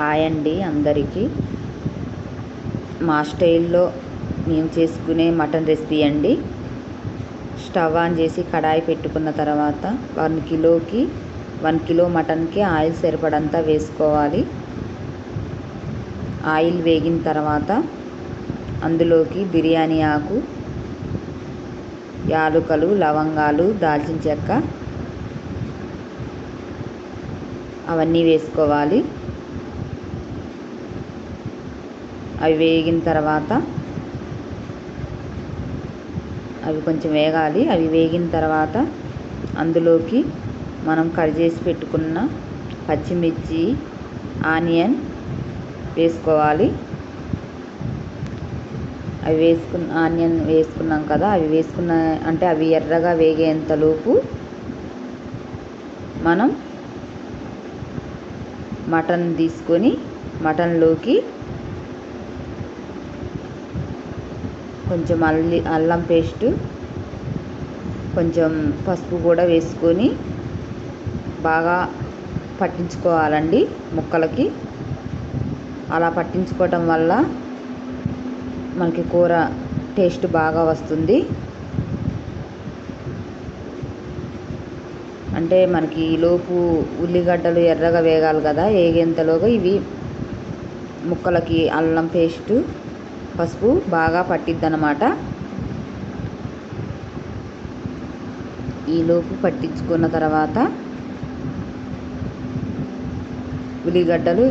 Hi అండి అందరికీ. మా స్టైల్లో మేము చేసుకునే మటన్ రెసిపీ అండి. స్టవ్ ఆన్ చేసి కడాయి పెట్టుకున్న తర్వాత వన్ కిలోకి వన్ కిలో మటన్కి ఆయిల్ సరిపడంతా వేసుకోవాలి. ఆయిల్ వేగిన తర్వాత అందులోకి బిర్యానీ ఆకు యాలుకలు లవంగాలు దాల్చిన చెక్క అవన్నీ వేసుకోవాలి. అవి వేగిన తర్వాత అవి కొంచెం వేగాలి. అవి వేగిన తర్వాత అందులోకి మనం కట్ చేసి పెట్టుకున్న పచ్చిమిర్చి ఆనియన్ వేసుకోవాలి. అవి వేసుకున్న ఆనియన్ వేసుకున్నాం కదా అవి వేసుకున్న అంటే అవి ఎర్రగా వేగేంతలోపు మనం మటన్ తీసుకొని మటన్లోకి కొంచెం అల్లి అల్లం పేస్టు కొంచెం పసుపు కూడా వేసుకొని బాగా పట్టించుకోవాలండి ముక్కలకి. అలా పట్టించుకోవటం వల్ల మనకి కూర టేస్ట్ బాగా వస్తుంది. అంటే మనకి లోపు ఉల్లిగడ్డలు ఎర్రగా వేగాలి కదా ఏగేంతలోగా ఇవి ముక్కలకి అల్లం పేస్టు పసుపు బాగా పట్టిద్ది అనమాట ఈలోపు పట్టించుకున్న తర్వాత ఉల్లిగడ్డలు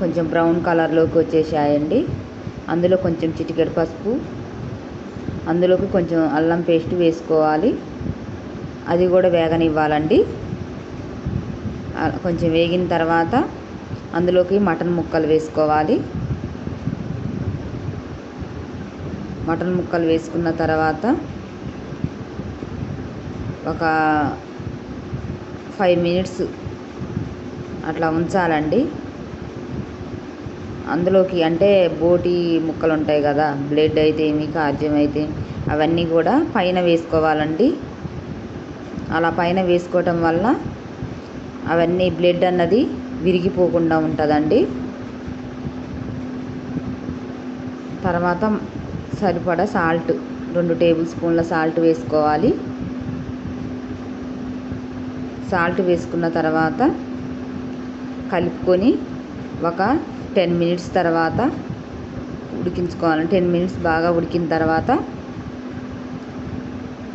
కొంచెం బ్రౌన్ కలర్లోకి వచ్చేసాయండి. అందులో కొంచెం చిటికెడు పసుపు అందులోకి కొంచెం అల్లం పేస్ట్ వేసుకోవాలి. అది కూడా వేగనివ్వాలండి. కొంచెం వేగిన తర్వాత అందులోకి మటన్ ముక్కలు వేసుకోవాలి. మటన్ ముక్కలు వేసుకున్న తర్వాత ఒక ఫైవ్ మినిట్స్ అట్లా ఉంచాలండి. అందులోకి అంటే బోటి ముక్కలు ఉంటాయి కదా బ్లడ్ అయితే ఏమి కార్జ్యం అయితే అవన్నీ కూడా పైన వేసుకోవాలండి. అలా పైన వేసుకోవటం వల్ల అవన్నీ బ్లడ్ అన్నది విరిగిపోకుండా ఉంటుందండి. తర్వాత సరిపడా సాల్ట్ రెండు టేబుల్ స్పూన్ల సాల్ట్ వేసుకోవాలి. సాల్ట్ వేసుకున్న తర్వాత కలుపుకొని ఒక టెన్ మినిట్స్ తర్వాత ఉడికించుకోవాలి. టెన్ మినిట్స్ బాగా ఉడికిన తర్వాత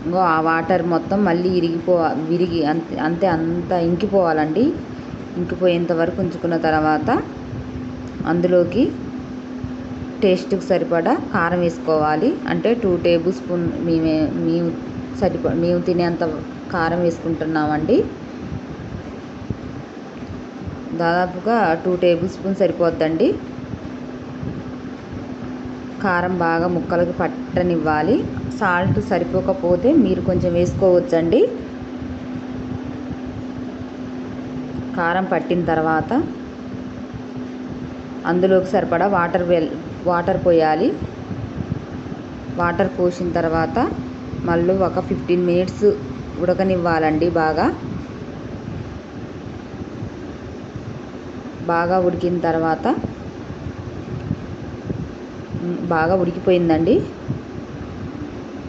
ఇంకో ఆ వాటర్ మొత్తం మళ్ళీ ఇరిగిపో విరిగి అంతే అంతే అంత ఇంకిపోవాలండి. ఇంకిపోయేంత వరకు ఉంచుకున్న తర్వాత అందులోకి టేస్ట్కి సరిపడా కారం వేసుకోవాలి. అంటే టూ టేబుల్ స్పూన్ మేమే మేము సరిప మేము తినేంత కారం వేసుకుంటున్నామండి. దాదాపుగా టూ టేబుల్ స్పూన్ సరిపోద్దండి. కారం బాగా ముక్కలకి పట్టనివ్వాలి. సాల్ట్ సరిపోకపోతే మీరు కొంచెం వేసుకోవచ్చండి. కారం పట్టిన తర్వాత అందులోకి సరిపడా వాటర్ వెల్ వాటర్ పోయాలి. వాటర్ పోసిన తర్వాత మళ్ళీ ఒక ఫిఫ్టీన్ మినిట్స్ ఉడకనివ్వాలండి బాగా. బాగా ఉడికిన తర్వాత బాగా ఉడికిపోయిందండి.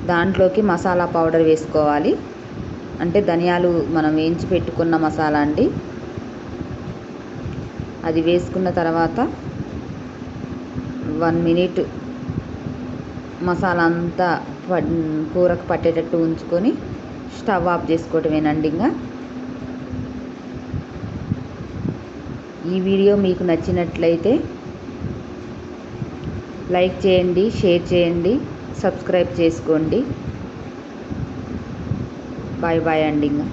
దాంట్లోకి మసాలా పౌడర్ వేసుకోవాలి. అంటే ధనియాలు మనం వేయించి పెట్టుకున్న మసాలా అండి. అది వేసుకున్న తర్వాత వన్ మినిట్ మసాలా అంతా కూరకు పట్టేటట్టు ఉంచుకొని స్టవ్ ఆఫ్ చేసుకోవటమేనండి ఇంకా ఈ వీడియో మీకు నచ్చినట్లయితే లైక్ చేయండి షేర్ చేయండి సబ్స్క్రైబ్ చేసుకోండి. బాయ్ బాయ్ అండి ఇంకా